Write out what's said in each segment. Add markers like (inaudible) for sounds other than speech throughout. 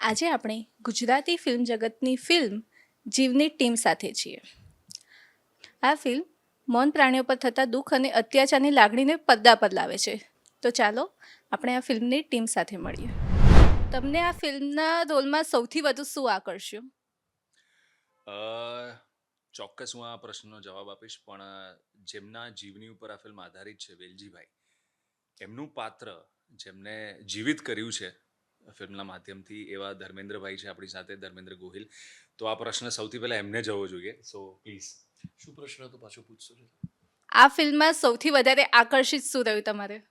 આજે આપણે ગુજરાતી ફિલ્મ જગતની ફિલ્મ જીવની ટીમ સાથે છીએ. આ ફિલ્મ મૌન પ્રાણીઓ પર થતા દુઃખ અને અત્યાચારની લાગણીને પડદા પર લાવે છે. તો ચાલો આપણે આ ફિલ્મની ટીમ સાથે મળીએ. તમને આ ફિલ્મના રોલમાં સૌથી વધુ શું આકર્ષ્યું? ચોક્કસ હું આ પ્રશ્નનો જવાબ આપીશ, પણ જેમના જીવની ઉપર આ ફિલ્મ આધારિત છે, વેલજીભાઈ, એમનું પાત્ર જેમને જીવિત કર્યું છે ફિલ્મના માધ્યમથી એવા ધર્મેન્દ્રભાઈ છે આપણી સાથે ધર્મેન્દ્ર ગોહિલ. તો આ પ્રશ્ન સૌથી પહેલા એમને જવો જોઈએ. સો પ્લીઝ શું પ્રશ્ન હતો? પાછો પૂછશો આ ફિલ્મમાં સૌથી વધારે આકર્ષિત શું રહ્યું તમારે?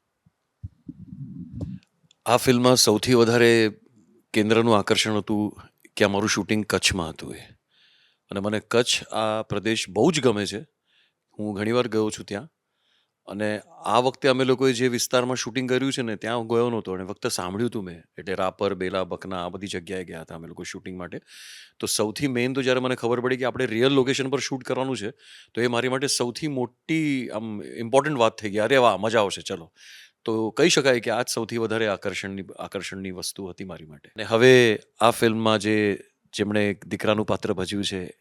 આ ફિલ્મમાં સૌથી વધારે કેન્દ્રનું આકર્ષણ હતું કે અમારું શૂટિંગ કચ્છમાં હતું એ. અને મને કચ્છ આ પ્રદેશ બહુ જ ગમે છે. હું ઘણીવાર ગયો છું ત્યાં. અને આ વખતે અમે લોકોએ જે વિસ્તારમાં શૂટિંગ કર્યું છે ને, ત્યાં ગયો નહોતો અને ફક્ત સાંભળ્યું હતું મેં. એટલે રાપર, બેલા, બકના, આ બધી જગ્યાએ ગયા હતા અમે લોકો શૂટિંગ માટે. તો સૌથી મેઇન તો જ્યારે મને ખબર પડી કે આપણે રિયલ લોકેશન પર શૂટ કરવાનું છે, તો એ મારી માટે સૌથી મોટી, આમ ઇમ્પોર્ટન્ટ વાત થઈ ગઈ. અરે વાહ, મજા આવશે, ચલો. તો કહી શકાય કે આ જ સૌથી વધારે આકર્ષણની આકર્ષણની વસ્તુ હતી મારી માટે. અને હવે આ ફિલ્મમાં જે, જેમણે દીકરાનું પાત્ર ભજ્યું છે,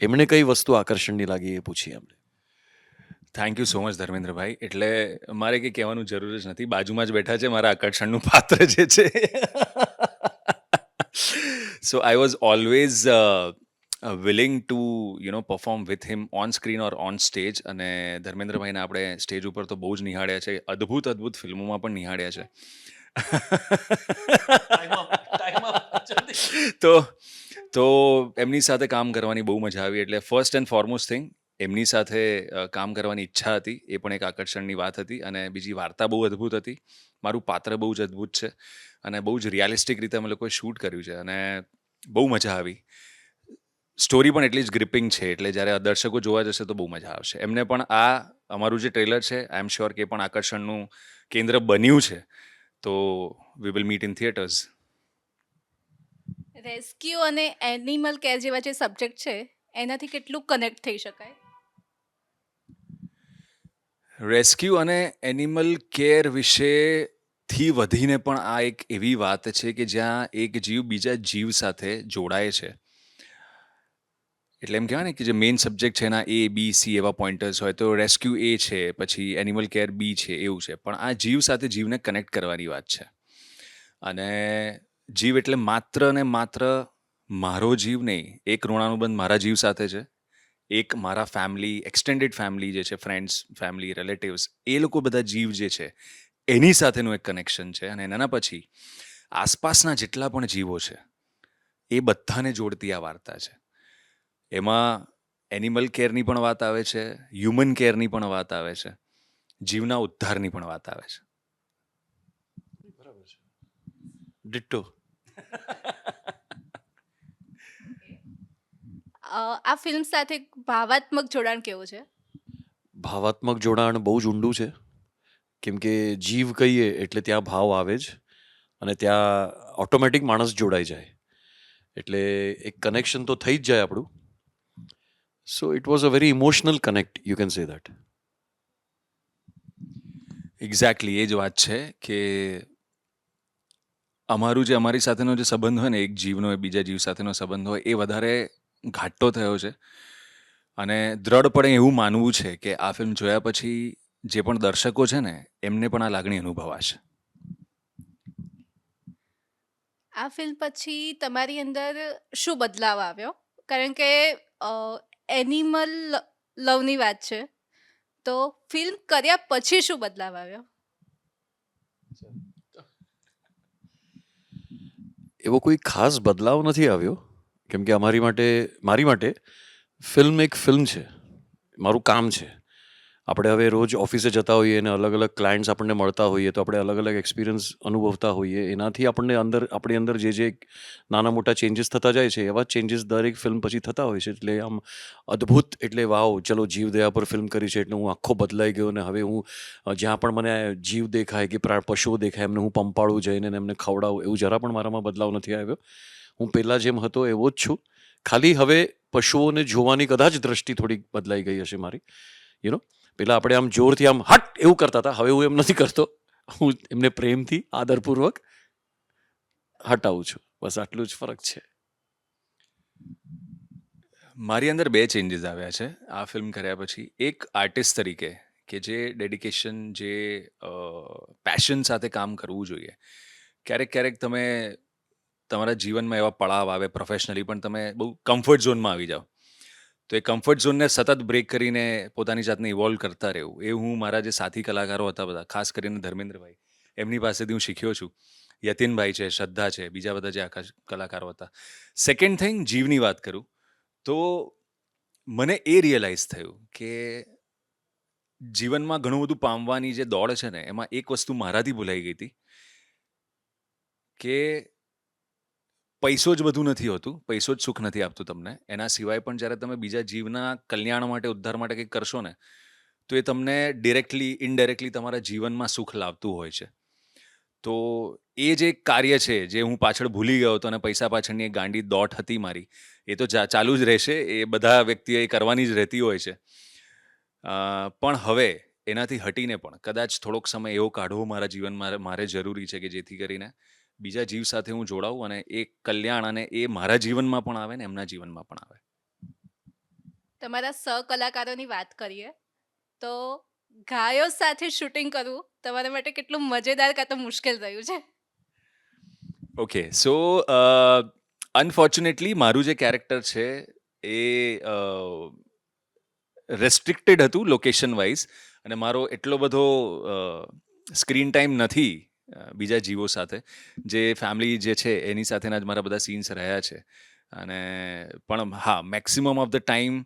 એમણે કઈ વસ્તુ આકર્ષણની લાગી એ પૂછી અમને thank you so much Dharmendrabhai એટલે મારે કંઈ કહેવાનું જરૂર જ નથી બાજુમાં જ બેઠા છે મારા આકર્ષણનું પાત્ર જે છે so I was always willing to you know perform with him on screen or on stage અને ધર્મેન્દ્રભાઈને આપણે સ્ટેજ ઉપર તો બહુ જ નિહાળ્યા છે અદ્ભુત અદ્ભુત ફિલ્મોમાં પણ નિહાળ્યા છે તો તો એમની સાથે કામ કરવાની બહુ મજા આવી એટલે ફર્સ્ટ એન્ડ ફોરમોસ્ટ થિંગ એમની સાથે કામ કરવાની ઈચ્છા હતી, એ પણ એક આકર્ષણની વાત હતી અને બીજી વાર્તા બહુ અદ્ભુત હતી. મારું પાત્ર બહુ જ અદ્ભુત છે અને બહુ જ રિયાલિસ્ટિક રીતે અમે લોકોએ શૂટ કર્યું છે અને બહુ મજા આવી. સ્ટોરી પણ એટલી જ ગ્રિપિંગ છે, એટલે જ્યારે દર્શકો જોવા જશે તો બહુ મજા આવશે. એમને પણ આ, અમારું જે ટ્રેલર છે આઈ એમ શ્યોર કે પણ આકર્ષણનું કેન્દ્ર બન્યું છે. તો we will meet in theatres rescue અને એનિમલ કેર જેવા જે સબ્જેક્ટ છે, એનાથી કેટલું કનેક્ટ થઈ શકાય? રેસ્ક્યુ અને એનિમલ કેર વિશેથી વધીને પણ આ એક એવી વાત છે કે જ્યાં એક જીવ બીજા જીવ સાથે જોડાય છે. એટલે એમ કહેવાય ને કે જે મેઇન સબ્જેક્ટ છે એના એ બી સી એવા પોઈન્ટર્સ હોય તો રેસ્ક્યુ એ છે, પછી એનિમલ કેર બી છે, એવું છે. પણ આ જીવ સાથે જીવને કનેક્ટ કરવાની વાત છે. અને જીવ એટલે માત્ર ને માત્ર મારો જીવ નહીં, એક ઋણાનુબંધ મારા જીવ સાથે છે. એક મારા ફેમિલી એક્સટેન્ડેડ ફેમિલી જે છે ફ્રેન્ડ્સ ફેમિલી રિલેટિવ્સ એ લોકો બધા જીવ જે છે, એની સાથેનું એક કનેક્શન છે અને એના પછી આસપાસના જેટલા પણ જીવો છે, એ બધાને જોડતી આ વાર્તા છે. એમાં એનિમલ કેરની પણ વાત આવે છે હ્યુમન કેરની પણ વાત આવે છે, જીવના ઉદ્ધારની પણ વાત આવે છે. બરાબર છે. ડિટ્ટો. આ ફિલ્મ સાથે ભાવાત્મક જોડાણ કેવું છે? ભાવાત્મક જોડાણ બહુ જ ઊંડું છે. કેમ કે જીવ કહીએ એટલે ત્યાં ભાવ આવે જ અને ત્યાં ઓટોમેટિક માણસ જોડાઈ જાય. એટલે એક કનેક્શન તો થઈ જ જાય આપણું. So it was a very emotional connect you can say that exactly એ જ વાત છે કે અમારું જે અમારી સાથેનો જે સંબંધ હોય ને એક જીવનો એ બીજા જીવ સાથેનો સંબંધ હોય એ વધારે ઘાટો થયો છે. અને દ્રઢપણે એવું માનવું છે કે આ ફિલ્મ જોયા પછી જે પણ દર્શકો છે ને એમને પણ આ લાગણી અનુભવાશે. આ ફિલ્મ પછી તમારી અંદર શું બદલાવ આવ્યો? કારણ કે એનિમલ લવની વાત છે. તો ફિલ્મ કર્યા પછી શું બદલાવ આવ્યો? એવો કોઈ ખાસ બદલાવ નથી આવ્યો. કેમ કે અમારી માટે, મારી માટે ફિલ્મ એક ફિલ્મ છે. મારું કામ છે. આપણે હવે રોજ ઓફિસે જતા હોઈએ અને અલગ અલગ ક્લાયન્ટ્સ આપણને મળતા હોઈએ તો આપણે અલગ અલગ એક્સપિરિયન્સ અનુભવતા હોઈએ. એનાથી આપણને અંદર, આપણી અંદર જે જે નાના મોટા ચેન્જીસ થતા જાય છે, એવા ચેન્જીસ દરેક ફિલ્મ પછી થતા હોય છે. એટલે આમ અદ્ભુત, એટલે વાવ, ચલો જીવદયા પર ફિલ્મ કરી છે, એટલે હું આખો બદલાઈ ગયો અને હવે હું જ્યાં પણ મને જીવ દેખાય કે પશુઓ દેખાય, એમને હું પંપાળું જઈને એમને ખવડાવું, એવું જરા પણ મારામાં બદલાવ નથી આવ્યો. હું પહેલાં જેમ હતો એવો જ છું. ખાલી હવે પશુઓને જોવાની કદાચ દ્રષ્ટિ થોડીક બદલાઈ ગઈ હશે મારી. યુ નો પહેલાં આપણે આમ જોરથી આમ હટ એવું કરતા હતા. હવે હું એમ નથી કરતો. હું એમને પ્રેમથી આદરપૂર્વક હટાવું છું. બસ આટલું જ ફરક છે. મારી અંદર બે ચેન્જીસ આવ્યા છે. આ ફિલ્મ કર્યા પછી એક આર્ટિસ્ટ તરીકે કે જે ડેડિકેશન જે પેશન સાથે કામ કરવું જોઈએ. ક્યારેક ક્યારેક તમે તમારા જીવનમાં એવા પડાવ આવે પ્રોફેશનલી પણ તમે બહુ કમ્ફર્ટ ઝોનમાં આવી જાઓ. તો એ કમ્ફર્ટ ઝોનને સતત બ્રેક કરીને પોતાની જાતને ઇવોલ્વ કરતા રહેવું. એ હું મારા જે સાથી કલાકારો હતા બધા, ખાસ કરીને ધર્મેન્દ્રભાઈ, એમની પાસેથી હું શીખ્યો છું. યતિનભાઈ છે, શ્રદ્ધા છે, બીજા બધા જે આકાશ કલાકારો હતા. સેકન્ડ થિંગ જીવની વાત કરું, તો મને એ રિયલાઇઝ થયું કે જીવનમાં ઘણું બધું પામવાની જે દોડ છે ને, એમાં એક વસ્તુ મારાથી ભૂલાઈ ગઈ હતી કે પૈસો જ બધું નથી હોતું, પૈસો જ સુખ નથી આપતું તમને. એના સિવાય પણ જ્યારે તમે બીજા જીવના કલ્યાણ માટે, ઉદ્ધાર માટે કંઈક કરશો ને, તો એ તમને ડિરેક્ટલી ઇનડાયરેક્ટલી તમારા જીવનમાં સુખ લાવતું હોય છે. તો એ જે કાર્ય છે, જે હું પાછળ ભૂલી ગયો હતો અને પૈસા પાછળની એક ગાંડી દોટ હતી મારી, એ તો ચાલુ જ રહેશે, એ બધા વ્યક્તિએ કરવાની જ રહેતી હોય છે. પણ હવે એનાથી હટીને પણ કદાચ થોડોક સમય એવો કાઢવો મારા જીવનમાં મારે- મારે જરૂરી છે કે જેથી કરીને બીજા જીવ સાથે હું જોડાઉં અને એ કલ્યાણ અને એ મારા જીવનમાં પણ આવે ને એમના જીવનમાં પણ આવે. તમારા સહકલાકારોની વાત કરીએ તો ગાયો સાથે શૂટિંગ કરવું તમારા માટે કેટલું મજેદાર કાં તો મુશ્કેલ રહ્યું છે? ઓકે સો અનફોર્ચ્યુનેટલી મારું જે કેરેક્ટર છે એ રેસ્ટ્રિક્ટેડ હતું લોકેશન વાઇઝ અને મારો એટલો બધો સ્ક્રીન ટાઈમ નથી બીજા જીવો સાથે. જે ફેમિલી જે છે એની સાથેના જ મારા બધા સીન્સ રહ્યા છે. અને પણ હા મેક્સિમમ ઓફ ધ ટાઈમ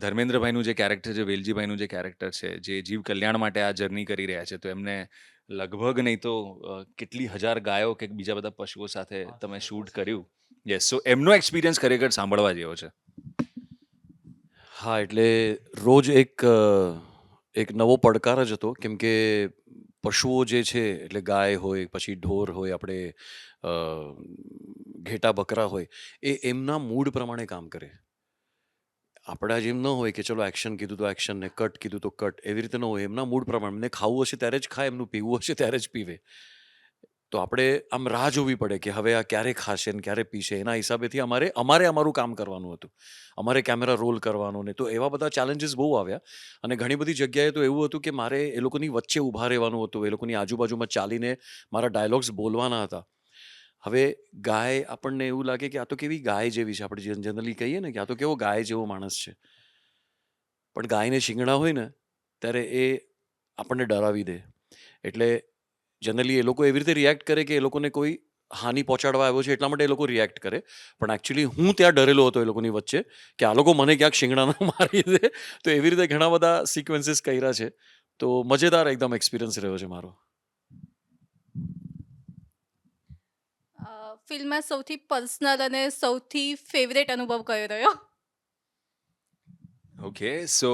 ધર્મેન્દ્રભાઈનું જે કેરેક્ટર છે વેલજીભાઈનું જે કેરેક્ટર છે જે જીવ કલ્યાણ માટે આ જર્ની કરી રહ્યા છે તો એમને લગભગ નહીં તો કેટલી હજાર ગાયો કે બીજા બધા પશુઓ સાથે તમે શૂટ કર્યું. યસ સો એમનો એક્સપિરિયન્સ ખરેખર સાંભળવા જેવો છે. હા એટલે રોજ એક એક નવો પડકાર જ હતો. કેમ કે પશુઓ જે છે, એટલે ગાય હોય, પછી ઢોર હોય, આપણે ઘેટા બકરા હોય, એ એમના મૂડ પ્રમાણે કામ કરે. આપણા જેમ ન હોય કે ચલો એક્શન કીધું તો એક્શન ને કટ કીધું તો કટ, એવી રીતે ન હોય. એમના મૂડ પ્રમાણે, એમને ખાવું હશે ત્યારે જ ખાય, એમનું પીવું હશે ત્યારે જ પીવે. તો આપણે આમ રાહ જોવી પડે કે હવે આ ક્યારે ખાશે ને ક્યારે પીશે. એના હિસાબેથી અમારે અમારે અમારું કામ કરવાનું હતું. અમારે કેમેરા રોલ કરવાનો ને તો એવા બધા ચેલેન્જીસ બહુ આવ્યા. અને ઘણી બધી જગ્યાએ તો એવું હતું કે મારે એ લોકોની વચ્ચે ઊભા રહેવાનું હતું. એ લોકોની આજુબાજુમાં ચાલીને મારા ડાયલોગ્સ બોલવાના હતા. હવે ગાય આપણને એવું લાગે કે આ તો કેવી ગાય જેવી છે. આપણે જનરલી કહીએ ને કે આ તો કેવો ગાય જેવો માણસ છે. પણ ગાયને શિંગડા હોય ને, ત્યારે એ આપણને ડરાવી દે. એટલે જનરલી એ લોકો એવી રીતે રિએક્ટ કરે કે એ લોકોને કોઈ હાનિ પહોંચાડવા આવ્યો છે એટલા માટે એ લોકો રિએક્ટ કરે. પણ એકચ્યુઅલી હું ત્યાં ડરેલો હતો એ લોકોની વચ્ચે કે આ લોકો મને ક્યાંક શિંગડાના (laughs) મારી દે. તો એવી રીતે ઘણા બધા સિક્વન્સીસ કર્યા છે. તો મજેદાર એકદમ એક્સપિરિયન્સ રહ્યો છે મારો. ફિલ્મમાં સૌથી પર્સનલ અને સૌથી ફેવરેટ અનુભવ કયો રહ્યો? ઓકે સો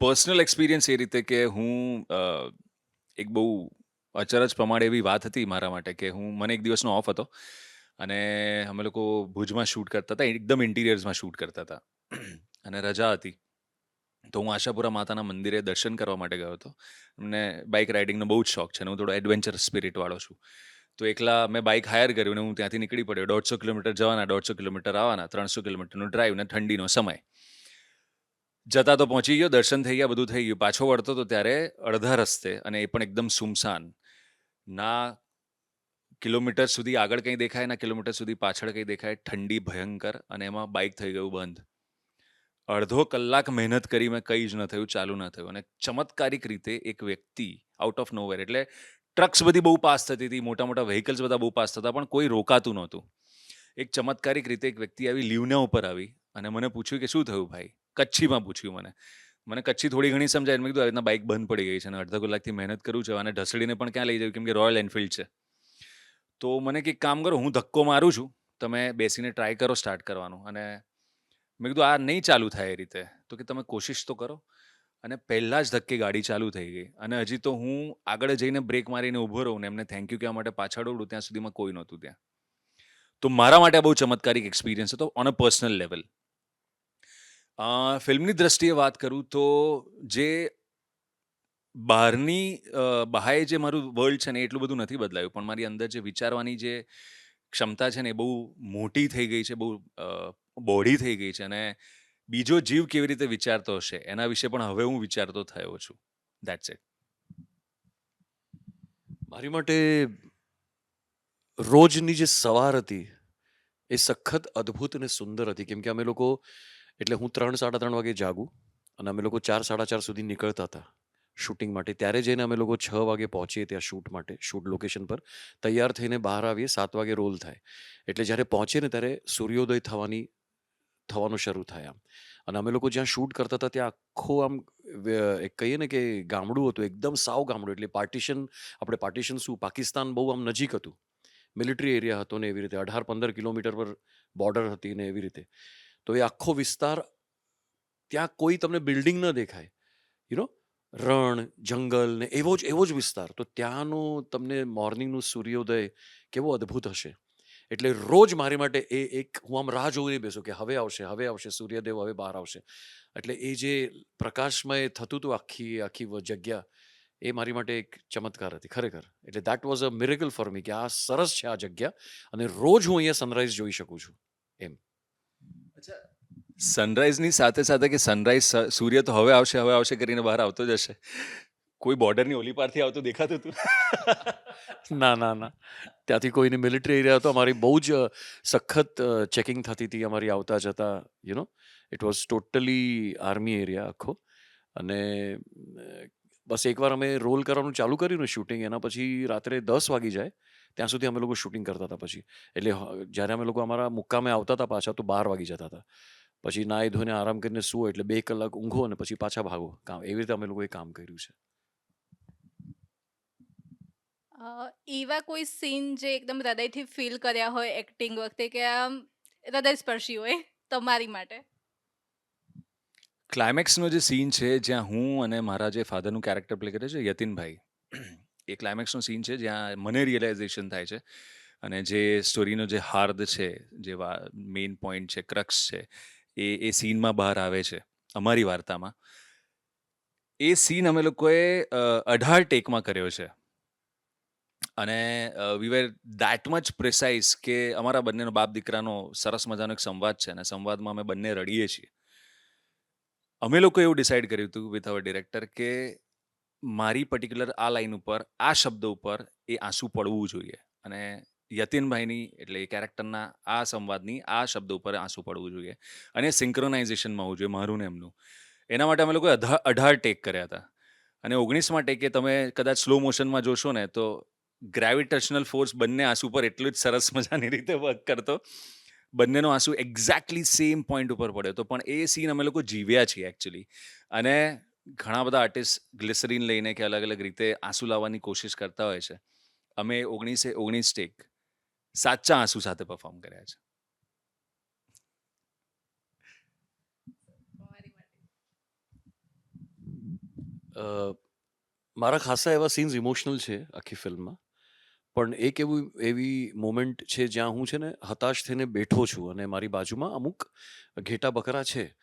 પર્સનલ એક્સપિરિયન્સ એ રીતે કે હું એક બહુ અચરજ પ્રમાણે એવી વાત હતી મારા માટે કે હું, મને એક દિવસનો ઓફ હતો અને અમે લોકો ભુજમાં શૂટ કરતા હતા, એકદમ ઇન્ટિરિયર્સમાં શૂટ કરતા હતા. અને રજા હતી. તો હું આશાપુરા માતાના મંદિરે દર્શન કરવા માટે ગયો હતો. મને બાઇક રાઇડિંગનો બહુ જ શોખ છે અને હું થોડો એડવેન્ચર સ્પિરિટવાળો છું. તો એકલા મેં બાઇક હાયર કર્યું અને હું ત્યાંથી નીકળી પડ્યો. દોઢસો કિલોમીટર જવાના, દોઢસો કિલોમીટર આવવાના, ત્રણસો કિલોમીટરનો ડ્રાઈવ ને ઠંડીનો સમય. જતા તો પહોંચી ગયો, દર્શન થઈ ગયા, બધું થઈ ગયું. પાછો વળતો તો ત્યારે અડધા રસ્તે અને એ પણ એકદમ સુમસાન. ના કિલોમીટર સુધી આગળ કંઈ દેખાય, ના કિલોમીટર સુધી પાછળ કંઈ દેખાય, ઠંડી ભયંકર અને એમાં બાઇક થઈ ગયું બંધ. અડધો કલાક મહેનત કરી મેં કંઈ જ ન થયું, ચાલુ ન થયું અને ચમત્કારિક રીતે એક વ્યક્તિ આઉટ ઓફ નોવેર એટલે ટ્રક્સ બધી બહુ પાસ થતી હતી, મોટા મોટા વ્હીકલ્સ બધા બહુ પાસ થતા, પણ કોઈ રોકાતું નહોતું. એક ચમત્કારિક રીતે એક વ્યક્તિ આવી, લીવના ઉપર આવી અને મને પૂછ્યું કે શું થયું ભાઈ? કચ્છીમાં પૂછ્યું મને. મને કચ્છી થોડી ઘણી સમજાય. મેં કીધું, આ રીતના બાઇક બંધ પડી ગઈ છે અને અડધા કલાકથી મહેનત કરું છું. અને ઢસડીને પણ ક્યાં લઈ જવું? કેમ કે રોયલ એન્ફિલ્ડ છે. તો મને કંઈક કામ કરો, હું ધક્કો મારું છું. તમે બેસીને ટ્રાય કરો સ્ટાર્ટ કરવાનું. અને મેં કીધું, આ નહીં ચાલુ થાય એ રીતે. તો કે, તમે કોશિશ તો કરો. અને પહેલાં જ ધક્કે ગાડી ચાલુ થઈ ગઈ. અને હજી તો હું આગળ જઈને બ્રેક મારીને ઊભો રહું ને એમને થેન્ક યુ કહેવા માટે પાછળ ઓડું, ત્યાં સુધીમાં કોઈ નહોતું ત્યાં. તો મારા માટે બહુ ચમત્કારિક એક્સપિરિયન્સ હતો ઓન અ પર્સનલ લેવલ ફિલ્મની દ્રષ્ટિએ વાત કરું તો જે બહારની બહાય જે મારું વર્લ્ડ છે ને એટલું બધું નથી બદલાયું. પણ મારી અંદર જે વિચારવાની જે ક્ષમતા છે ને એ બહુ મોટી થઈ ગઈ છે, બહુ બોડી થઈ ગઈ છે અને બીજો જીવ કેવી રીતે વિચારતો હશે એના વિશે પણ હવે હું વિચારતો થયો છું. દેટ્સ ઇટ મારી માટે રોજની જે સવાર હતી એ સખત અદ્ભુત અને સુંદર હતી. કેમ કે અમે લોકો એટલે હું ત્રણ, સાડા ત્રણ વાગે જાગું અને અમે લોકો ચાર, સાડા ચાર સુધી નીકળતા હતા શૂટિંગ માટે. ત્યારે જઈને અમે લોકો છ વાગે પહોંચીએ ત્યાં શૂટ માટે, શૂટ લોકેશન પર. તૈયાર થઈને બહાર આવીએ, સાત વાગે રોલ થાય. એટલે જ્યારે પહોંચીએ ને ત્યારે સૂર્યોદય થવાની, થવાનું શરૂ થાય આમ. અને અમે લોકો જ્યાં શૂટ કરતા હતા ત્યાં આખો આમ એક કહીએ ને કે ગામડું હતું, એકદમ સાવ ગામડું. એટલે પાર્ટીશન આપણે પાર્ટીશન શું, પાકિસ્તાન બહુ આમ નજીક હતું. મિલિટરી એરિયા હતો ને એવી રીતે, અઢાર, પંદર કિલોમીટર પર બોર્ડર હતી ને એવી રીતે. તો એ આખો વિસ્તાર, ત્યાં કોઈ તમને બિલ્ડિંગ ન દેખાય. યુ નો રણ, જંગલ ને એવો જ એવો જ વિસ્તાર. તો ત્યાંનો તમને મોર્નિંગનું સૂર્યોદય કેવો અદ્ભુત હશે. એટલે રોજ મારી માટે એ એક, હું આમ રાહ જોઈને બેસું કે હવે આવશે હવે આવશે, સૂર્યદેવ હવે બહાર આવશે. એટલે એ જે પ્રકાશમય થતું હતું આખી આખી જગ્યા, એ મારી માટે એક ચમત્કાર હતી, ખરેખર. એટલે that was a miracle for me કે આ સરસ છે આ જગ્યા અને રોજ હું અહીંયા સનરાઈઝ જોઈ શકું છું સનરાઈઝની સાથે સાથે કે સનરાઈઝ સૂર્ય તો હવે આવશે હવે આવશે કરીને બહાર આવતો જ હશે. કોઈ બોર્ડરની ઓલી પારથી આવતું દેખાતું હતું. (laughs) ના ના ના. ત્યાંથી કોઈને મિલિટરી એરિયા હતો અમારી બહુ જ સખત ચેકિંગ થતી હતી અમારી આવતા જતા you know it was totally army area આખો. અને બસ એકવાર અમે રોલ કરવાનું ચાલુ કર્યું ને શૂટિંગ એના પછી રાત્રે દસ વાગી જાય. ત્યાં સુધી અમે લોકો શૂટિંગ કરતા હતા પછી. એટલે જ્યારે અમે લોકો અમારા મુક્કામે આવતા હતા પાછા તો બાર વાગી જતા હતા. પછી નાહી ધોઈને આરામ કરીને સુઓ એટલે બે કલાક ઊંઘો અને પછી પાછા ભાગો. કામ એવી રીતે અમે લોકોએ કામ કર્યું છે. એવા કોઈ સીન જે એકદમ હૃદયથી ફીલ કર્યા હોય એક્ટિંગ વખતે કે આમ હૃદયસ્પર્શી હોય તમારી માટે? ક્લાઇમેક્સનો જે સીન છે જ્યાં હું અને મારા જે ફાધરનું કેરેક્ટર પ્લે કરે છે યતિનભાઈ એ ક્લાઇમેક્સનો સીન છે, જ્યાં મને રિયલાઇઝેશન થાય છે. અને જે સ્ટોરીનો જે હાર્દ છે, જે મેઇન પોઈન્ટ છે ક્રક્સ છે, એ એ સીનમાં બહાર આવે છે, અમારી વાર્તામાં. એ સીન અમે લોકોએ અઢાર ટેકમાં કર્યો છે. અને we were that much precise કે અમારા બંનેનો બાપ દીકરાનો સરસ મજાનો એક સંવાદ છે અને સંવાદમાં અમે બંને રડીએ છીએ. અમે લોકો એવું ડિસાઇડ કર્યું હતું વિથ અવર ડિરેક્ટર કે મારી પર્ટિક્યુલર આ લાઈન ઉપર, આ શબ્દ ઉપર એ આંસુ પડવું જોઈએ. અને યતિનભાઈની એટલે એ કેરેક્ટરના આ સંવાદની આ શબ્દ ઉપર આંસુ પડવું જોઈએ. અને સિંક્રોનાઇઝેશનમાં હોવું જોઈએ મારું ને એમનું. એના માટે અમે લોકોએ અઢાર ટેક કર્યા હતા. અને ઓગણીસમાં ટેકે તમે કદાચ સ્લો મોશનમાં જોશો ને, તો ગ્રેવિટેશનલ ફોર્સ બંને આંસુ પર એટલું જ સરસ મજાની રીતે વર્ક કરતો. બંનેનો આંસુ એક્ઝેક્ટલી સેમ પોઈન્ટ ઉપર પડ્યો હતો. પણ એ સીન અમે લોકો જીવ્યા છીએ એકચ્યુઅલી અને ઘણા બધા આર્ટિસ્ટ ગ્લિસરીન લઈને કે અલગ અલગ રીતે આંસુ લાવવાની કોશિશ કરતા હોય છે. અમે ઓગણીસે ઓગણીસ ટેક સાચા આંસુ સાથે પરફોર્મ કર્યા છે. મારા ખાસા એવા સીન્સ ઇમોશનલ છે આખી ફિલ્મમાં. પણ એક એવું એવી મોમેન્ટ છે જ્યાં હું છે ને હતાશ થઈને બેઠો છું અને મારી બાજુમાં અમુક ઘેટા બકરા છે.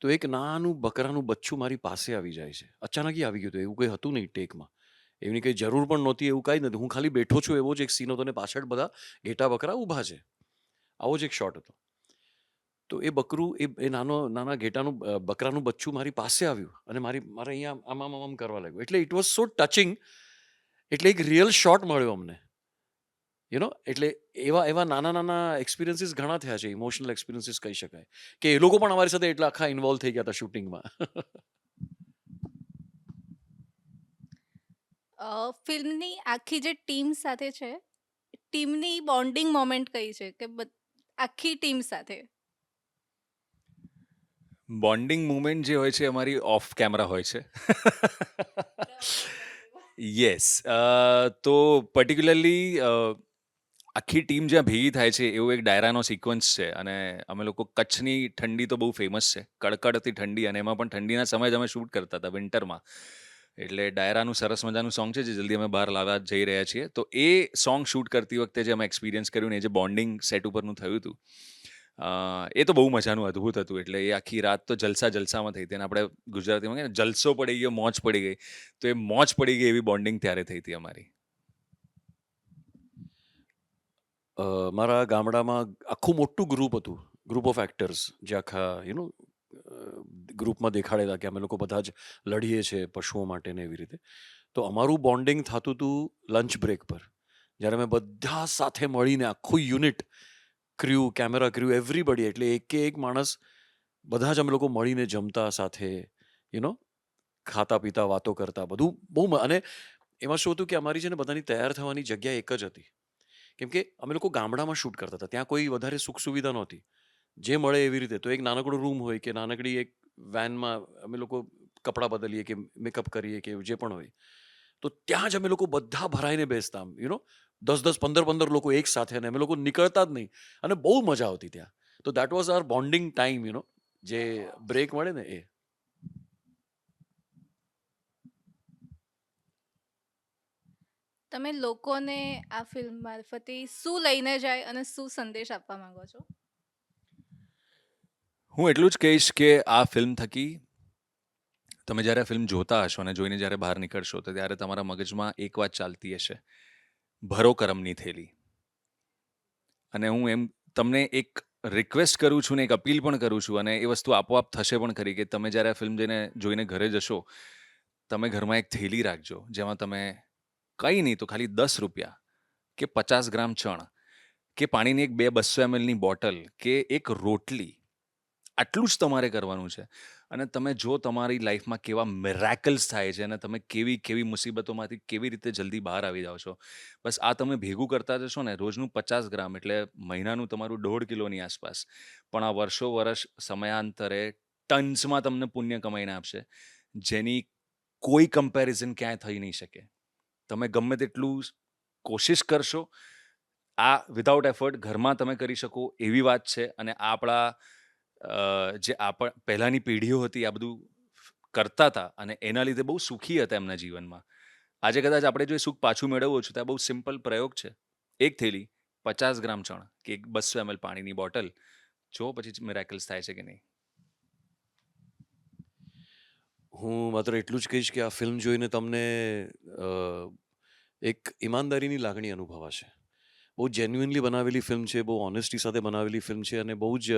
તો એક નાનું બકરાનું બચ્ચું મારી પાસે આવી જાય છે. અચાનક ઈ આવી ગયું હતું, એવું કંઈ હતું નહીં ટેકમાં. એની કંઈ જરૂર પણ નહોતી, એવું કાંઈ નથી હું ખાલી બેઠો છું, એવો જ એક સીન હતો અને પાછળ બધા ઘેટા બકરા ઊભા છે. આવો જ એક શોટ હતો. તો એ બકરું, એ એ નાનો, નાના ઘેટાનું બકરાનું બચ્ચું મારી પાસે આવ્યું અને મારી, મારે અહીંયા આમ આમ આમ કરવા લાગ્યું. એટલે ઇટ વોઝ સો ટચિંગ એટલે એક રિયલ શોટ મળ્યો અમને. યુ નો એટલે એવા એવા નાના નાના એક્સપિરિયન્સીસ ઘણા થયા છે. ઇમોશનલ એક્સપિરિયન્સીસ કહી શકાય. કે એ લોકો પણ અમારી સાથે એટલા આખા ઇન્વોલ્વ થઈ ગયા હતા શૂટિંગમાં ફિલ્મની આખી જે ટીમ સાથે છે ટીમની બોન્ડિંગ મોમેન્ટ કઈ છે? કે આખી ટીમ સાથે? બોન્ડિંગ મુમેન્ટ જે હોય છે અમારી ઓફ કેમેરા હોય છે. (laughs) યસ તો પર્ટિક્યુલરલી આખી ટીમ જ્યાં ભેગી થાય છે, એવો એક ડાયરાનો સિક્વન્સ છે. અને અમે લોકો કચ્છની ઠંડી તો બહુ ફેમસ છે. કડકડતી ઠંડી અને એમાં પણ ઠંડીના સમયે જ અમે શૂટ કરતા હતા વિન્ટરમાં એટલે ડાયરાનું સરસ મજાનું સોંગ છે જે જલ્દી અમે બહાર લાવવા જઈ રહ્યા છીએ. તો એ સોંગ શૂટ કરતી વખતે જે અમે એક્સપિરિયન્સ કર્યું ને એ જે બોન્ડિંગ સેટ ઉપરનું થયું હતું એ તો બહુ મજાનું અદ્ભુત હતું. એટલે એ આખી રાત તો જલસા જલસામાં થઈ હતી અને આપણે ગુજરાતીમાં કહીએ જલસો પડી ગયો, મોજ પડી ગઈ. તો એ મોજ પડી ગઈ એવી બોન્ડિંગ ત્યારે થઈ હતી અમારી. મારા ગામડામાં આખું મોટું ગ્રુપ હતું. ગ્રુપ ઓફ એક્ટર્સ જે આખા યુ નો ગ્રુપમાં દેખાડેલા કે અમે લોકો બધા જ લડીએ છીએ પશુઓ માટે ને એવી રીતે. તો અમારું બોન્ડિંગ થતું હતું લંચ બ્રેક પર. જ્યારે અમે બધા સાથે મળીને આખું unit crew camera crew everybody એટલે એક એક માણસ બધા જ અમે લોકો મળીને જમતા સાથે યુ નો ખાતા પીતા, વાતો કરતા, બધું બહુ અને એમાં શું હતું કે અમારી છે ને બધાની તૈયાર થવાની જગ્યા એક જ હતી. કેમ કે અમે લોકો ગામડામાં શૂટ કરતા હતા. ત્યાં કોઈ વધારે સુખ સુવિધા નહોતી. જે મળે એવી રીતે તો એક નાનકડો રૂમ હોય કે નાનકડી એક વેનમાં અમે લોકો કપડાં બદલીએ કે મેકઅપ કરીએ કે જે પણ હોય તો ત્યાં જ અમે લોકો બધા ભરાઈને બેસતા આમ યુ નો દસ દસ પંદર પંદર લોકો એક સાથે અને અમે લોકો નીકળતા જ નહીં અને બહુ મજા આવતી ત્યાં. તો that was our bonding time you know જે બ્રેક મળે ને એ. તમે લોકોને આ ફિલ્મ મારફતે શું લઈને જાય અને શું સંદેશ આપવા માંગો છો? હું એટલું જ કહીશ કે આ ફિલ્મ થકી તમે જ્યારે ફિલ્મ જોતા હશો અને જોઈને જ્યારે બહાર નીકળશો, તો ત્યારે તમારા મગજમાં એક વાત ચાલતી હશે. ભરો કરમની થેલી. અને હું એમ તમને એક રિક્વેસ્ટ કરું છું ને એક અપીલ પણ કરું છું અને એ વસ્તુ આપોઆપ થશે પણ ખરી કે તમે જ્યારે આ ફિલ્મ જઈને, જોઈને ઘરે જશો, તમે ઘરમાં એક થેલી રાખજો, જેમાં તમે કંઈ નહીં, તો ખાલી દસ રૂપિયા કે પચાસ ગ્રામ ચણ કે પાણીની એક બે બસો એમએલની બોટલ કે એક રોટલી. આટલું જ તમારે કરવાનું છે. અને તમે જો તમારી લાઈફમાં કેવા મિરાકલ્સ થાય છે અને તમે કેવી કેવી મુસીબતોમાંથી કેવી રીતે જલ્દી બહાર આવી જાઓ છો. બસ આ તમે ભેગું કરતા જશો ને, રોજનું પચાસ ગ્રામ એટલે મહિનાનું તમારું દોઢ કિલોની આસપાસ. પણ આ વર્ષો વર્ષ સમયાંતરે ટન્સમાં તમને પુણ્ય કમાઈને આપશે. જેની કોઈ કમ્પેરિઝન ક્યાંય થઈ નહીં શકે. તમે ગમે તેટલું કોશિશ કરશો, આ વિધાઉટ એફર્ટ ઘરમાં તમે કરી શકો એવી વાત છે. અને આપણા જે આપણ, પહેલાંની પેઢીઓ હતી, આ બધું કરતા હતા અને એના લીધે બહુ સુખી હતા એમના જીવનમાં. આજે કદાચ આપણે જો એ સુખ પાછું મેળવવું છે, તો આ બહુ સિમ્પલ પ્રયોગ છે. એક થેલી, પચાસ ગ્રામ ચણ કે એક બસો એમએલ પાણીની બોટલ. જો પછી મિરાકલ્સ થાય છે કે નહીં? હું માત્ર એટલું જ કહીશ કે આ ફિલ્મ જોઈને તમને એક ઈમાનદારીની લાગણી અનુભવાશે. બહુ જેન્યુઇનલી બનાવેલી ફિલ્મ છે, બહુ ઓનેસ્ટી સાથે બનાવેલી ફિલ્મ છે અને બહુ જ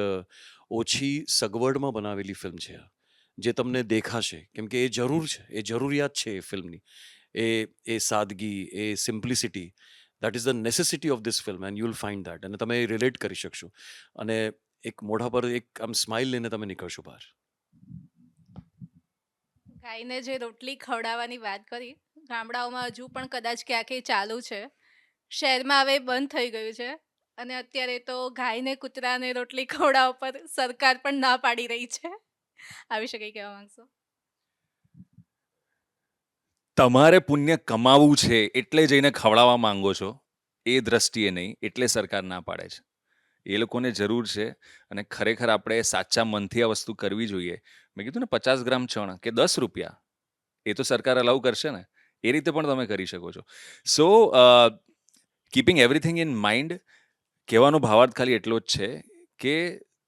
ઓછી સગવડમાં બનાવેલી ફિલ્મ છે જે તમને દેખાશે, કેમ કે એ જરૂર છે, એ જરૂરિયાત છે એ ફિલ્મની એ એ સાદગી, એ simplicity that is the necessity of this film and you will find that અને તમે રિલેટ કરી શકશો. અને એક મોઢા પર એક આમ સ્માઇલ લઈને તમે નીકળશો બહાર. ગાયને જે રોટલી ખવડાવવાની વાત કરી ગામડાઓમાં હજુ પણ કદાચ ક્યાંક એ ચાલુ છે. શહેરમાં હવે બંધ થઈ ગયું છે અને અત્યારે તો ગાયને, કૂતરાને, રોટલી, ખવડાવવા પર સરકાર પણ ના પાડી રહી છે. આવી શકે કહેવા માંગશો? તમારે પુણ્ય કમાવવું છે એટલે જઈને ખવડાવવા માંગો છો. એ દ્રષ્ટિએ નહીં, એટલે સરકાર ના પાડે છે. એ લોકોને જરૂર છે અને ખરેખર આપણે સાચા મનથી આ વસ્તુ કરવી જોઈએ. મેં કીધું ને પચાસ ગ્રામ ચણ કે દસ રૂપિયા, એ તો સરકાર અલાઉ કરશે ને? એ રીતે પણ તમે કરી શકો છો. So keeping everything in mind કહેવાનો ભાવાર્થ ખાલી એટલો જ છે કે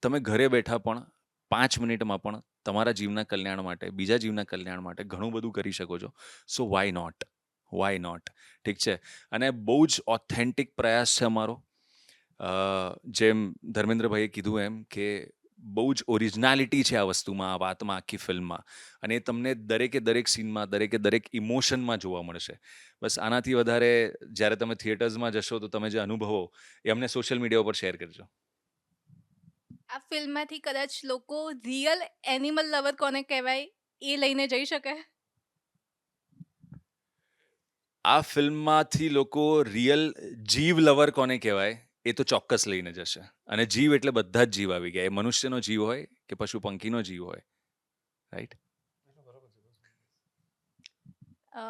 તમે ઘરે બેઠા પણ પાંચ મિનિટમાં પણ તમારા જીવના કલ્યાણ માટે, બીજા જીવના કલ્યાણ માટે ઘણું બધું કરી શકો છો. So why not why not ઠીક છે? અને બહુ જ ઓથેન્ટિક પ્રયાસ છે અમારો. જેમ ધર્મેન્દ્રભાઈએ કીધું એમ કે બહુ જ ઓરિજિનાલિટી છે આ વસ્તુમાં આ વાતમાં આખી ફિલ્મમાં. અને એ તમને દરેકે દરેક સીનમાં દરેકે દરેક ઇમોશનમાં જોવા મળશે. બસ આનાથી વધારે જ્યારે તમે થિયેટર્સમાં જશો તો તમે જે અનુભવો એ અમને સોશિયલ મીડિયા ઉપર શેર કરજો. આ ફિલ્મમાંથી કદાચ લોકો રિયલ એનિમલ લવર કોને કહેવાય એ લઈને જઈ શકે? આ ફિલ્મમાંથી લોકો રિયલ જીવ લવર કોને કહેવાય એ તો ચોક્કસ લઈને જશે. અને જીવ એટલે બધા જ જીવ આવી ગયા. એ મનુષ્યનો જીવ હોય કે પશુ પંખીનો જીવ હોય. રાઈટ અ,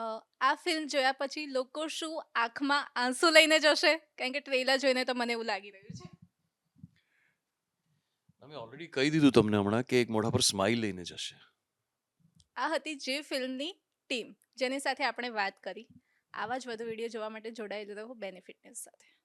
આ ફિલ્મ જોયા પછી લોકો શું આંખમાં આંસુ લઈને જશે? કારણ કે ટ્રેલર જોઈને તો મને એવું લાગી રહ્યું છે. અમે ઓલરેડી કહી દીધું તમને હમણાં કે એક મોઢા પર સ્માઇલ લઈને જશે. આ હતી જે ફિલ્મની ટીમ જેની સાથે આપણે વાત કરી. આવા જ વધુ વીડિયો જોવા માટે જોડાયેલું રહો બેનિફિટનેસ સાથે.